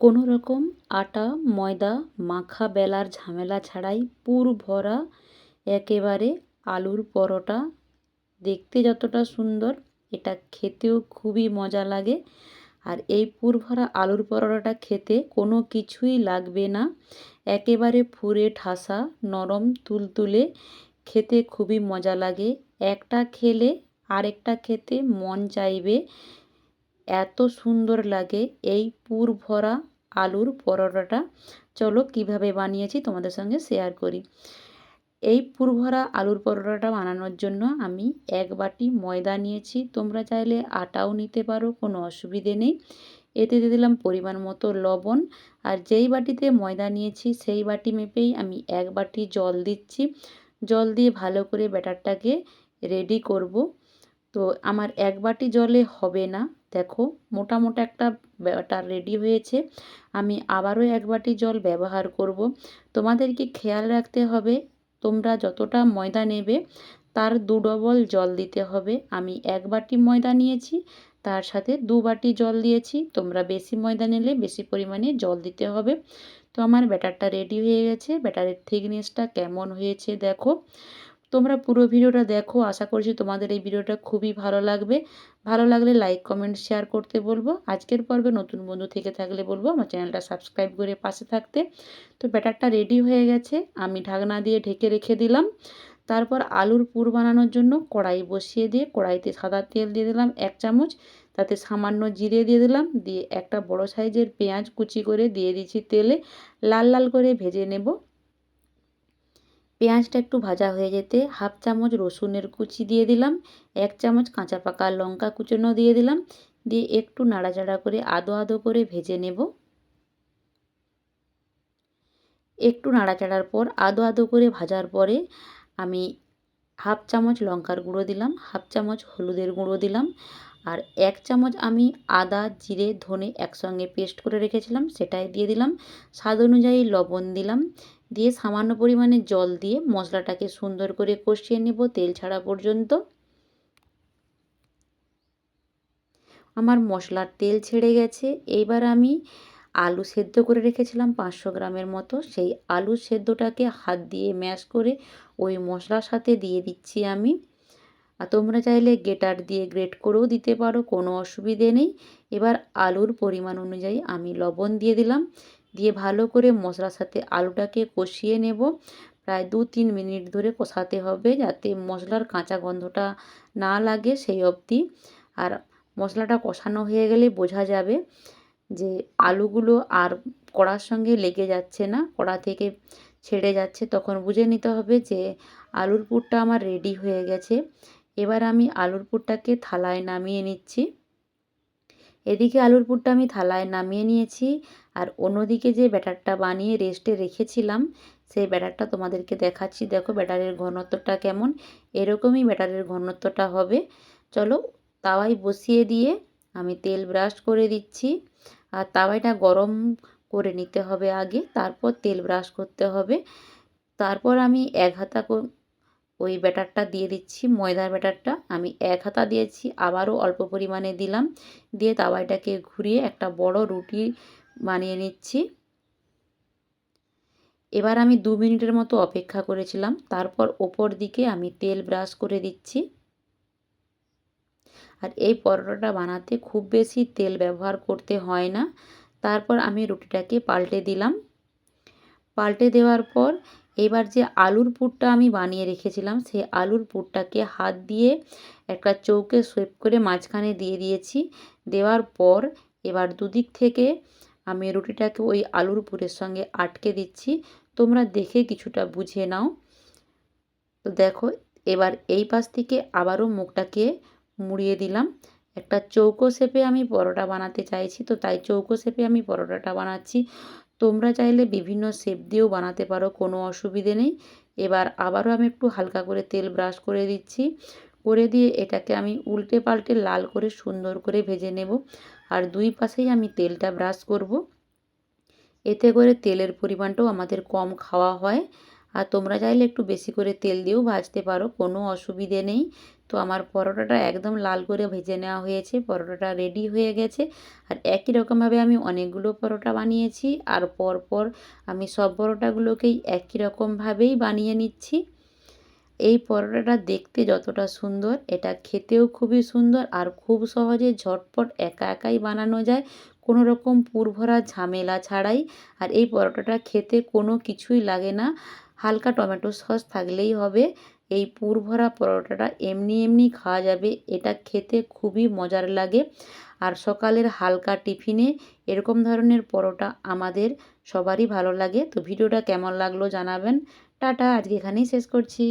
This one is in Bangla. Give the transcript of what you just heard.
কোনো রকম আটা, ময়দা, মাখা, বেলার ঝামেলা ছাড়াই পুর ভরা একেবারে আলুর পরোটা। দেখতে যতটা সুন্দর, এটা খেতেও খুবই মজা লাগে। আর এই পুর ভরা আলুর পরোটাটা খেতে কোনো কিছুই লাগবে না। একেবারে ফুরে ঠাসা, নরম, তুলতুলে, খেতে খুবই মজা লাগে। একটা খেলে আরেকটা খেতে মন চাইবে। এত সুন্দর লাগে এই পুর ভরা আলুর পরোটাটা। চলো কীভাবে বানিয়েছি তোমাদের সঙ্গে শেয়ার করি। এই পুর ভরা আলুর পরোটাটা বানানোর জন্য আমি এক বাটি ময়দা নিয়েছি। তোমরা চাইলে আটাও নিতে পারো, কোনো অসুবিধে নেই। এতে দিয়ে দিলাম পরিমাণ মতো লবণ। আর যেই বাটিতে ময়দা নিয়েছি, সেই বাটি মেপেই আমি এক বাটি জল দিচ্ছি। জল দিয়ে ভালো করে ব্যাটারটাকে রেডি করব। তো আমার এক বাটি জলে হবে না। দেখো মোটা মোটা একটা ব্যাটার রেডি হয়েছে। আমি আবারও এক বাটি জল ব্যবহার করব। তোমাদেরকে খেয়াল রাখতে হবে, তোমরা যতটা ময়দা নেবে, তার দু ডবল জল দিতে হবে। আমি এক বাটি ময়দা নিয়েছি, তার সাথে দু বাটি জল দিয়েছি। তোমরা বেশি ময়দা নিলে বেশি পরিমাণে জল দিতে হবে। তো আমার ব্যাটারটা রেডি হয়ে গেছে। ব্যাটারের থিকনেসটা কেমন হয়েছে দেখো। তোমরা পুরো ভিডিওটা দেখো। আশা করছি তোমাদের এই ভিডিওটা খুবই ভালো লাগবে। ভালো লাগলে লাইক কমেন্ট শেয়ার করতে বলব। আজকের পর্বে নতুন বন্ধু থেকে থাকলে বলব, আমার চ্যানেলটা সাবস্ক্রাইব করে পাশে থাকতে। তো ব্যাটারটা রেডি হয়ে গেছে। আমি ঢাকনা দিয়ে ঢেকে রেখে দিলাম। তারপর আলুর পুর বানানোর জন্য কড়াই বসিয়ে দিয়ে কড়াইতে সাদা তেল দিয়ে দিলাম এক চামচ। তাতে সামান্য জিরে দিয়ে দিলাম। দিয়ে একটা বড় সাইজের পেঁয়াজ কুচি করে দিয়ে দিচ্ছি তেলে। লাল লাল করে ভেজে নেব। পেঁয়াজটা একটু ভাজা হয়ে যেতে হাফ চামচ রসুনের কুচি দিয়ে দিলাম, এক চামচ কাঁচা পাকা লঙ্কা কুচনো দিয়ে দিলাম, দিয়ে একটু নাড়াচাড়া করে আদো আদো করে ভেজে নেব। একটু নাড়াচাড়ার পর আদো আদো করে ভাজার পরে আমি হাফ চামচ লঙ্কার গুঁড়ো দিলাম, হাফ চামচ হলুদের গুঁড়ো দিলাম, আর এক চামচ আমি আদা, জিরে, ধনে একসঙ্গে পেস্ট করে রেখেছিলাম, সেটাই দিয়ে দিলাম। স্বাদ অনুযায়ী লবণ দিলাম দিয়ে সামান্য পরিমাণে জল দিয়ে মশলাটাকে সুন্দর করে কষিয়ে নেব তেল ছাড়া পর্যন্ত। আমার মশলার তেল ছেড়ে গেছে। এইবার আমি আলু সেদ্ধ করে রেখেছিলাম পাঁচশো গ্রামের মতো। সেই আলু সেদ্ধটাকে হাত দিয়ে ম্যাশ করে ওই মশলার সাথে দিয়ে দিচ্ছি আমি। আর তোমরা চাইলে গেটার দিয়ে গ্রেট করেও দিতে পারো, কোনো অসুবিধে নেই। এবার আলুর পরিমাণ অনুযায়ী আমি লবণ দিয়ে দিলাম। দিয়ে ভালো করে মশলার সাথে আলুটাকে কষিয়ে নেব। প্রায় দু তিন মিনিট ধরে কষাতে হবে যাতে মশলার কাঁচা গন্ধটা না লাগে সেই অবধি। আর মশলাটা কষানো হয়ে গেলে বোঝা যাবে যে আলুগুলো আর কড়ার সঙ্গে লেগে যাচ্ছে না, কড়া থেকে ছেড়ে যাচ্ছে। তখন বুঝে নিতে হবে যে আলুর পুরটা আমার রেডি হয়ে গেছে। এবার আমি আলুর পুরটাকে থালায় নামিয়ে নিচ্ছি। এদিকে আলুর পুরটা আমি থালায় নামিয়ে নিয়েছি আর অন্যদিকে যে ব্যাটারটা বানিয়ে রেস্টে রেখেছিলাম, সেই ব্যাটারটা তোমাদেরকে দেখাচ্ছি। দেখো ব্যাটারের ঘনত্বটা কেমন, এরকমই ব্যাটারের ঘনত্বটা হবে। চলো তাওয়াই বসিয়ে দিয়ে আমি তেল ব্রাশ করে দিচ্ছি। আর তাওয়াইটা গরম করে নিতে হবে আগে, তারপর তেল ব্রাশ করতে হবে। তারপর আমি এক হাতা ওই ব্যাটারটা দিয়ে দিচ্ছি, ময়দার ব্যাটারটা। আমি এক হাতা দিয়েছি, আবারও অল্প পরিমাণে দিলাম। দিয়ে তাওয়াইটাকে ঘুরিয়ে একটা বড় রুটি বানিয়ে নিচ্ছি। এবার আমি দু মিনিটের মতো অপেক্ষা করেছিলাম। তারপর ওপর দিকে আমি তেল ব্রাশ করে দিচ্ছি। আর এই পরোটাটা বানাতে খুব বেশি তেল ব্যবহার করতে হয় না। তারপর আমি রুটিটাকে পাল্টে দিলাম। পাল্টে দেওয়ার পর এবার যে আলুর পুরটা আমি বানিয়ে রেখেছিলাম, সেই আলুর পুরটাকে হাত দিয়ে একটা চৌকে সোয়েপ করে মাঝখানে দিয়ে দিয়েছি। দেওয়ার পর এবার দুদিক থেকে আমি রুটিটাকে ওই আলুর পুরের সঙ্গে আটকে দিচ্ছি। তোমরা দেখে কিছুটা বুঝে নাও। তো দেখো, এবার এই পাশ থেকে আবারও মুখটাকে মুড়িয়ে দিলাম। একটা চৌকো শেপে আমি পরোটা বানাতে চাইছি, তো তাই চৌকো শেপে আমি পরোটাটা বানাচ্ছি। তোমরা চাইলে বিভিন্ন শেপ দিয়েও বানাতে পারো, কোনো অসুবিধে নেই। এবার আবারও আমি একটু হালকা করে তেল ব্রাশ করে দিচ্ছি। করে দিয়ে এটাকে আমি উল্টে পাল্টে লাল করে সুন্দর করে ভেজে নেব। আর দুই পাশেই আমি তেলটা ব্রাশ করব। এতে করে তেলের পরিমাণটাও আমাদের কম খাওয়া হয়। তোমরা চাইলে একটু বেশি করে তেল দিয়েও ভাজতে পারো, কোনো অসুবিধে নেই। তো আমার পরোটাটা একদম লাল করে ভেজে নেওয়া হয়েছে, পরোটাটা রেডি হয়ে গেছে। আর একই রকমভাবে আমি অনেকগুলো পরোটা বানিয়েছি, আর পরপর আমি সব পরোটাগুলোকেই একই রকমভাবেই বানিয়ে নিচ্ছি। এই পরোটাটা দেখতে যতটা সুন্দর, এটা খেতেও খুবই সুন্দর, আর খুব সহজে ঝটপট একা একাই বানানো যায়, কোনো রকম পুরভরা ঝামেলা ছাড়াই। আর এই পরোটাটা খেতে কোনো কিছুই লাগে না হালকা টমেটো সস থাকলেই হবে। এই পুরভরা পরোটাটা এমনি এমনি খাওয়া যাবে। এটা খেতে খুবই মজার লাগে। আর সকালের হালকা টিফিনে এরকম ধরনের পরোটা আমাদের সবারই ভালো লাগে। তো ভিডিওটা কেমন লাগল জানাবেন। টাটা, আজকে এখানেই শেষ করছি।